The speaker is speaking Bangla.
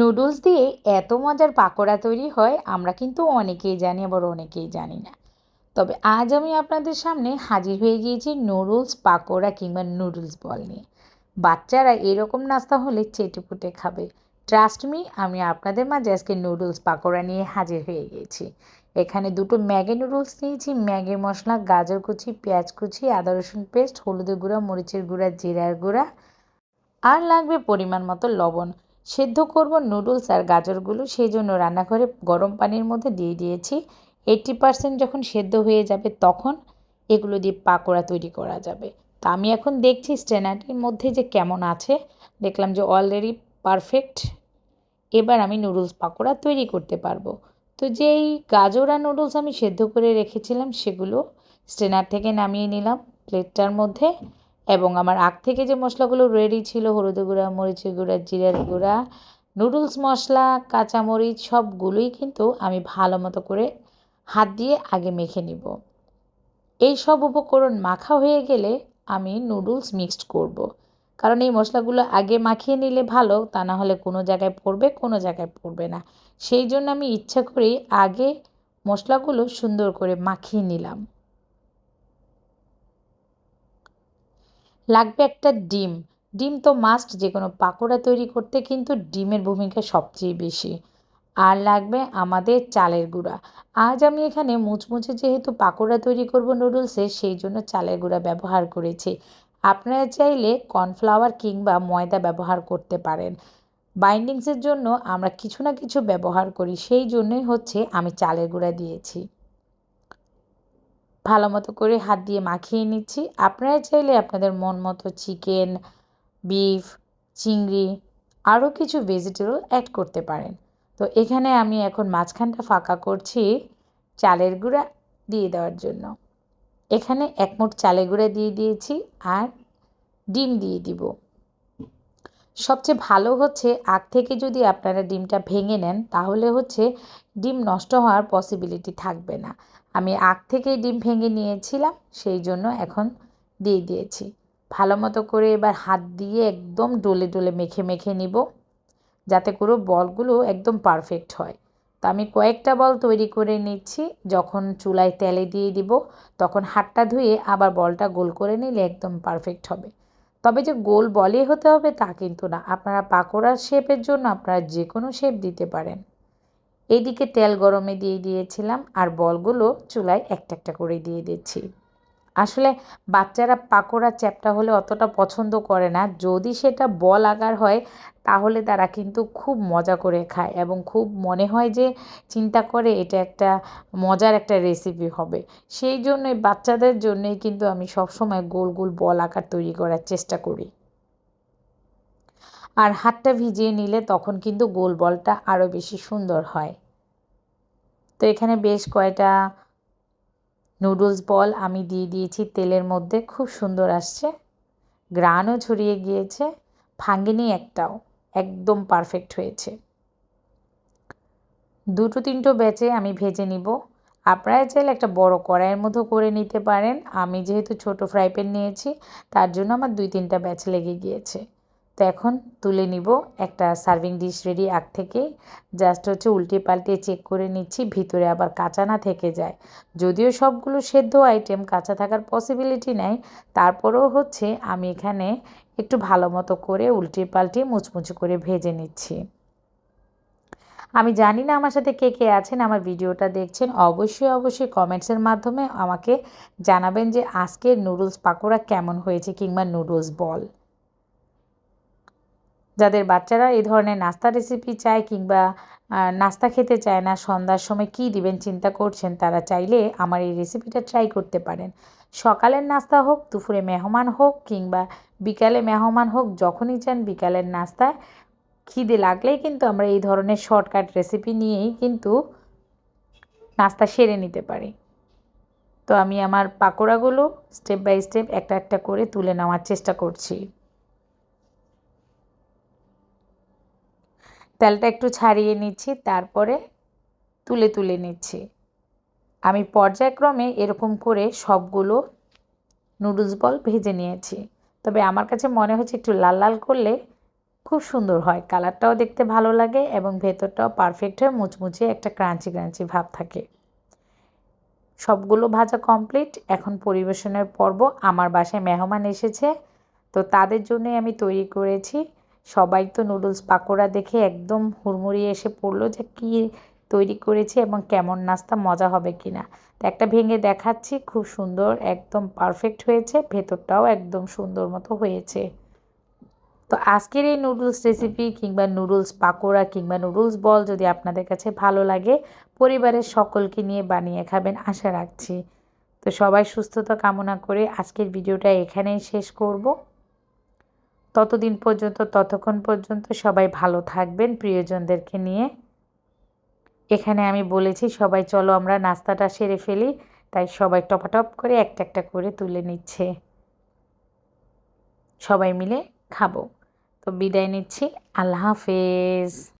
নুডলস দিয়ে এত মজার পাকোড়া তৈরি হয়, আমরা কিন্তু অনেকেই জানি, আবার অনেকেই জানি না। তবে আজ আমি আপনাদের সামনে হাজির হয়ে গিয়েছি নুডলস পাকোড়া কিংবা নুডলস বল নিয়ে। বাচ্চারা এরকম নাস্তা হলে চেটেপুটে খাবে। ট্রাস্ট মি আমি আপনাদের মাঝে আজকে নুডলস পাকোড়া নিয়ে হাজির হয়ে গিয়েছি। এখানে দুটো ম্যাগি নুডলস নিয়েছি, ম্যাগি মশলা, গাজর কুচি, পেঁয়াজ কুচি, আদা রসুন পেস্ট, হলুদের গুঁড়া, মরিচের গুঁড়া, জিরার গুঁড়া, আর লাগবে পরিমাণ মতো লবণ। সেদ্ধ করব নুডলস আর গাজরগুলো সেই জন্য রান্নাঘরে গরম পানির মধ্যে দিয়ে দিয়েছি। এইটটি পারসেন্ট যখন সেদ্ধ হয়ে যাবে তখন এগুলো দিয়ে পাকোড়া তৈরি করা যাবে। তা আমি এখন দেখছি স্ট্যানার্ডের মধ্যে যে কেমন আছে। দেখলাম যে অলরেডি পারফেক্ট এবার আমি নুডলস পাকোড়া তৈরি করতে পারব। তো যেই গাজর আর নুডলস আমি সেদ্ধ করে রেখেছিলাম সেগুলো স্ট্রেনার থেকে নামিয়ে নিলাম প্লেটটার মধ্যে। এবং আমার আগ থেকে যে মশলাগুলো রেডি ছিল হলুদ গুঁড়া, মরিচের গুঁড়া, জিরার গুঁড়া নুডলস মশলা, কাঁচামরিচ, সবগুলোই কিন্তু আমি ভালো মতো করে হাত দিয়ে আগে মেখে নিব। এই সব উপকরণ মাখা হয়ে গেলে আমি নুডলস মিক্সড করব। কারণ এই মশলাগুলো আগে মাখিয়ে নিলে ভালো, তা না হলে কোনো জায়গায় পড়বে, কোনো জায়গায় পড়বে না। সেই জন্য আমি ইচ্ছা করেই আগে মশলাগুলো সুন্দর করে মাখিয়ে নিলাম। লাগবে একটা ডিম। ডিম তো মাস্ট যে কোনো পাকোড়া তৈরি করতে কিন্তু ডিমের ভূমিকা সবচেয়ে বেশি। আর লাগবে আমাদের চালের গুঁড়া। আজ আমি এখানে মুচমুচে যেহেতু পাকোড়া তৈরি করব নুডলসে, সেই জন্য চালের গুঁড়া ব্যবহার করেছি। আপনারা চাইলে কর্নফ্লাওয়ার কিংবা ময়দা ব্যবহার করতে পারেন। বাইন্ডিংসের জন্য আমরা কিছু না কিছু ব্যবহার করি, সেই জন্যই হচ্ছে আমি চালের গুঁড়া দিয়েছি। ভালো মতো করে হাত দিয়ে মাখিয়ে নিচ্ছি। আপনারা চাইলে আপনাদের মন মতো চিকেন, বিফ, চিংড়ি, আরও কিছু ভেজিটেবল অ্যাড করতে পারেন। তো এখানে আমি এখন মাঝখানটা ফাঁকা করছি চালের গুঁড়া দিয়ে দেওয়ার জন্য। এখানে এক মুঠ চালের গুঁড়া দিয়ে দিয়েছি আর ডিম দিয়ে দিব। সবচেয়ে ভালো হচ্ছে আগ থেকে যদি আপনারা ডিমটা ভেঙে নেন তাহলে হচ্ছে ডিম নষ্ট হওয়ার পসিবিলিটি থাকবে না। আমি আগ থেকেই ডিম ভেঙে নিয়েছিলাম, সেই জন্য এখন দিয়ে দিয়েছি। ভালো মতো করে এবার হাত দিয়ে একদম ডলে ডলে মেখে মেখে নিব, যাতে করে বলগুলো একদম পারফেক্ট হয়। তো আমি কয়েকটা বল তৈরি করে নিচ্ছি, যখন চুলায় তেলে দিয়ে দিব, তখন হাতটা ধুয়ে আবার বলটা গোল করে নিলে একদম পারফেক্ট হবে। তবে যে গোল বলে হতে হবে তা কিন্তু না, আপনারা পাকোড়ার শেপের জন্য আপনারা যে কোনো শেপ দিতে পারেন। এইদিকে তেল গরমে দিয়ে দিয়েছিলাম আর বলগুলো চুলায় একটা একটা করে দিয়ে দিচ্ছি। আসলে বাচ্চারা পাকোড়া চ্যাপটা হলে অতটা পছন্দ করে না। যদি সেটা বল আকার হয়, তাহলে তারা কিন্তু খুব মজা করে খায় এবং খুব মনে হয় যে চিন্তা করে এটা একটা মজার একটা রেসিপি হবে। সেই জন্যই বাচ্চাদের জন্যই কিন্তু আমি সবসময় গোল গোল বল আকার তৈরি করার চেষ্টা করি। আর হাতটা ভিজিয়ে নিলে তখন কিন্তু গোল বলটা আরও বেশি সুন্দর হয়। তো এখানে বেশ কয়টা নুডলস বল আমি দিয়ে দিয়েছি, তেলের মধ্যে খুব সুন্দর আসছে। গ্রানও ছড়িয়ে গিয়েছে ভাঙেনি একটাও, একদম পারফেক্ট হয়েছে। দুটো তিনটো ব্যাচে আমি ভেজে নিব। আপনারা চাইলে একটা বড় কড়াইয়ের মতো করে নিতে পারেন। আমি যেহেতু ছোট ফ্রাই প্যান নিয়েছি, তার জন্য আমার দুই তিনটা ব্যাচ লেগে গিয়েছে। তো এখন তুলে নিব একটা সার্ভিং ডিশ রেডি আগ থেকেই জাস্ট হচ্ছে উল্টে পাল্টে চেক করে নিচ্ছি, ভিতরে আবার কাঁচা না থেকে যায়। যদিও সবগুলো সেদ্ধ আইটেম কাঁচা থাকার পসিবিলিটি নেই, তারপরেও হচ্ছে আমি এখানে একটু ভালো মতো করে উল্টে পাল্টে মুচমুচে করে ভেজে নিচ্ছি। আমি জানি না আমার সাথে কে কে আছেন, আমার ভিডিওটা দেখছেন, অবশ্যই অবশ্যই কমেন্টসের মাধ্যমে আমাকে জানাবেন যে আজকের নুডলস পাকোড়া কেমন হয়েছে কিংবা নুডলস বল। যাদের বাচ্চারা এই ধরনের নাস্তা রেসিপি চায় কিংবা নাস্তা খেতে চায় না, সন্ধ্যার সময় কী দিবেন চিন্তা করছেন তারা চাইলে আমার এই রেসিপিটা ট্রাই করতে পারেন। সকালের নাস্তা হোক, দুপুরে মেহমান হোক কিংবা বিকালে মেহমান হোক, যখনই চান বিকালের নাস্তায়। খিদে লাগলেই কিন্তু আমরা এই ধরনের শর্টকাট রেসিপি নিয়েই কিন্তু নাস্তা সেরে নিতে পারি। তো আমি আমার পাকোড়াগুলো স্টেপ বাই স্টেপ একটা একটা করে তুলে নেওয়ার চেষ্টা করছি। তেলটা একটু ছাড়িয়ে নিচ্ছি, তারপরে তুলে তুলে নিচ্ছি। আমি পর্যায়ক্রমে এরকম করে সবগুলো নুডলস বল ভেজে নিয়েছি। তবে আমার কাছে মনে হচ্ছে একটু লাল লাল করলে খুব সুন্দর হয়। কালারটাও দেখতে ভালো লাগে এবং ভেতরটাও পারফেক্ট হয় মুচমুচে একটা ক্রাঞ্চি ক্রাঞ্চি ভাব থাকে। সবগুলো ভাজা কমপ্লিট। এখন পরিবেশনের পর্ব। আমার বাসায় মেহমান এসেছে। তো তাদের জন্যই আমি তৈরি করেছি সবাই তো নুডলস পাকোড়া দেখে একদম হুড়মুড়িয়ে এসে পড়ল যে কী তৈরি করেছি এবং কেমন নাস্তা, মজা হবে কি না। তো একটা ভেঙে দেখাচ্ছি, খুব সুন্দর, একদম পারফেক্ট হয়েছে, ভেতরটাও একদম সুন্দর মতো হয়েছে। তো আজকের এই নুডলস রেসিপি কিংবা নুডলস পাকোড়া কিংবা নুডলস বল যদি আপনাদের কাছে ভালো লাগে, পরিবারের সকলকে নিয়ে বানিয়ে খাবেন আশা রাখছি। তো সবাই সুস্থতা কামনা করে আজকের ভিডিওটা এখানেই শেষ করব। ততদিন পর্যন্ত, ততক্ষণ পর্যন্ত সবাই ভালো থাকবেন প্রিয়জনদেরকে নিয়ে। এখানে আমি বলেছি, সবাই চলো আমরা নাস্তাটা সেরে ফেলি। তাই সবাই টপাটপ করে একটা একটা করে তুলে নিচ্ছে। সবাই মিলে খাব। তো বিদায় নিচ্ছি। আল্লাহ হাফেজ।